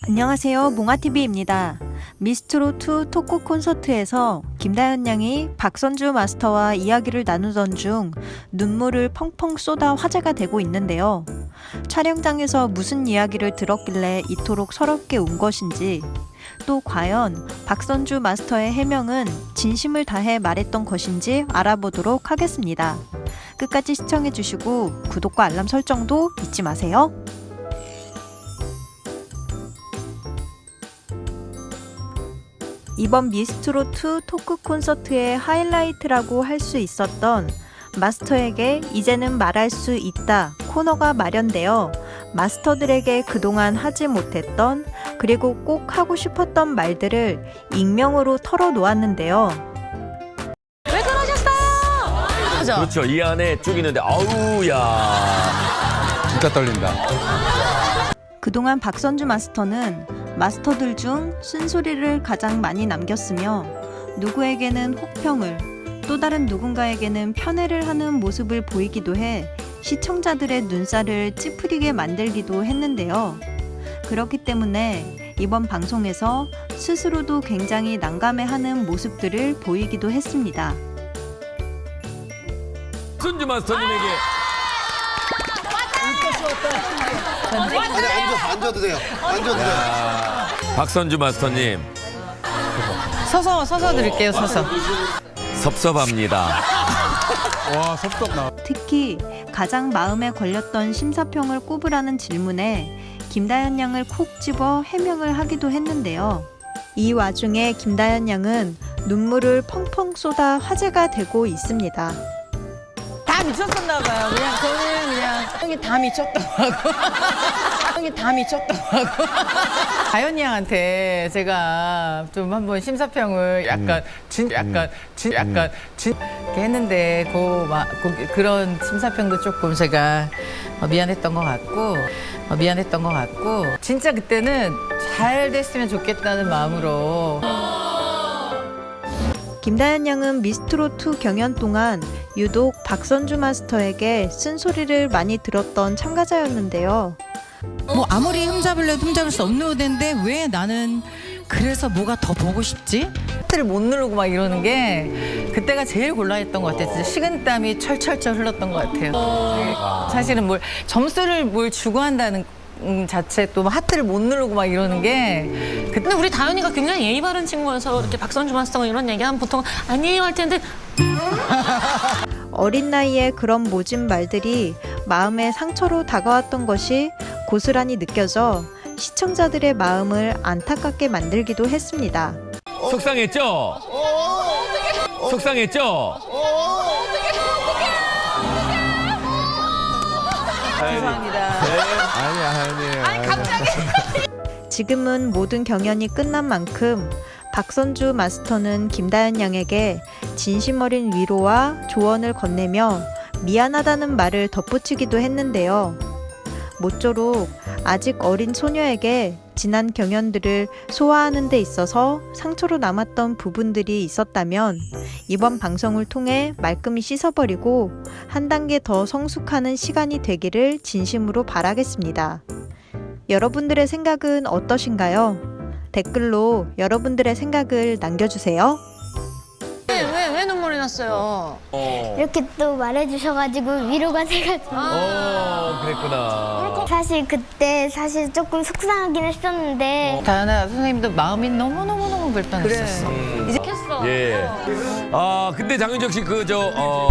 안녕하세요. 몽아TV입니다. 미스트로2 토크 콘서트에서 김다현 양이 박선주 마스터와 이야기를 나누던 중 눈물을 펑펑 쏟아 화제가 되고 있는데요. 촬영장에서 무슨 이야기를 들었길래 이토록 서럽게 운 것인지, 또 과연 박선주 마스터의 해명은 진심을 다해 말했던 것인지 알아보도록 하겠습니다. 끝까지 시청해주시고 구독과 알람 설정도 잊지 마세요. 이번 미스트로2 토크 콘서트의 하이라이트라고 할 수 있었던 마스터에게 이제는 말할 수 있다 코너가 마련되어 마스터들에게 그동안 하지 못했던 그리고 꼭 하고 싶었던 말들을 익명으로 털어놓았는데요. 그렇죠. 이 안에 쭉 있는데 아우야. 진짜 떨린다. 그동안 박선주 마스터는 마스터들 중 쓴소리를 가장 많이 남겼으며 누구에게는 혹평을 또 다른 누군가에게는 편애를 하는 모습을 보이기도 해 시청자들의 눈살을 찌푸리게 만들기도 했는데요. 그렇기 때문에 이번 방송에서 스스로도 굉장히 난감해하는 모습들을 보이기도 했습니다. 순주 마스터님에게 아니 앉아 앉아도 돼요. 앉아도 돼요. 박선주 마스터님 서서 서서 드릴게요 서서 섭섭합니다. 와 섭섭 나. 특히 가장 마음에 걸렸던 심사평을 꼽으라는 질문에 김다현 양을 콕 집어 해명을 하기도 했는데요. 이 와중에 김다현 양은 눈물을 펑펑 쏟아 화제가 되고 있습니다. 다 미쳤었나 봐요. 그냥 저는 그냥 형이 다 미쳤더라고. 형이 다 미쳤더라고. 다현이 양한테 제가 좀 한번 심사평을 약간 진 약간 진 약간 진 이렇게 했는데 그, 마, 그 그런 심사평도 조금 제가 어, 미안했던 것 같고 어, 미안했던 것 같고. 진짜 그때는 잘 됐으면 좋겠다는 마음으로. 김다현 양은 미스트로2 경연 동안 유독 박선주 마스터에게 쓴소리를 많이 들었던 참가자였는데요. 뭐 아무리 흠잡을래도 흠잡을 수 없는 무대인데 왜 나는 그래서 뭐가 더 보고 싶지? 하트를 못 누르고 막 이러는 게 그때가 제일 곤란했던 것 같아요. 진짜 식은땀이 철철철 흘렀던 것 같아요. 네. 사실은 뭘 점수를 뭘 주고 한다는 음, 자체 또 하트를 못 누르고 막 이러는 게 그, 근데 우리 다현이가 굉장히 예의 바른 친구여서 이렇게 박선주 마스터가 이런 얘기하면 보통 아니에요 할 텐데 어린 나이에 그런 모진 말들이 마음에 상처로 다가왔던 것이 고스란히 느껴져 시청자들의 마음을 안타깝게 만들기도 했습니다. 속상했죠? 속상했죠? 죄송합니다. 아니야 아니에요. 아니 갑자기. 지금은 모든 경연이 끝난 만큼 박선주 마스터는 김다현 양에게 진심 어린 위로와 조언을 건네며 미안하다는 말을 덧붙이기도 했는데요. 모쪼록 아직 어린 소녀에게 지난 경연들을 소화하는 데 있어서 상처로 남았던 부분들이 있었다면 이번 방송을 통해 말끔히 씻어버리고 한 단계 더 성숙하는 시간이 되기를 진심으로 바라겠습니다. 여러분들의 생각은 어떠신가요? 댓글로 여러분들의 생각을 남겨주세요. 왜, 왜, 왜 눈물이 났어요? 어. 이렇게 또 말해주셔가지고 위로가 돼가지고 어 그랬구나. 사실 그때 사실 조금 속상하긴 했었는데 다현아 선생님도 마음이 너무너무너무 불편했었어. 했어. 예. 아 근데 장윤정 씨 그 저 어.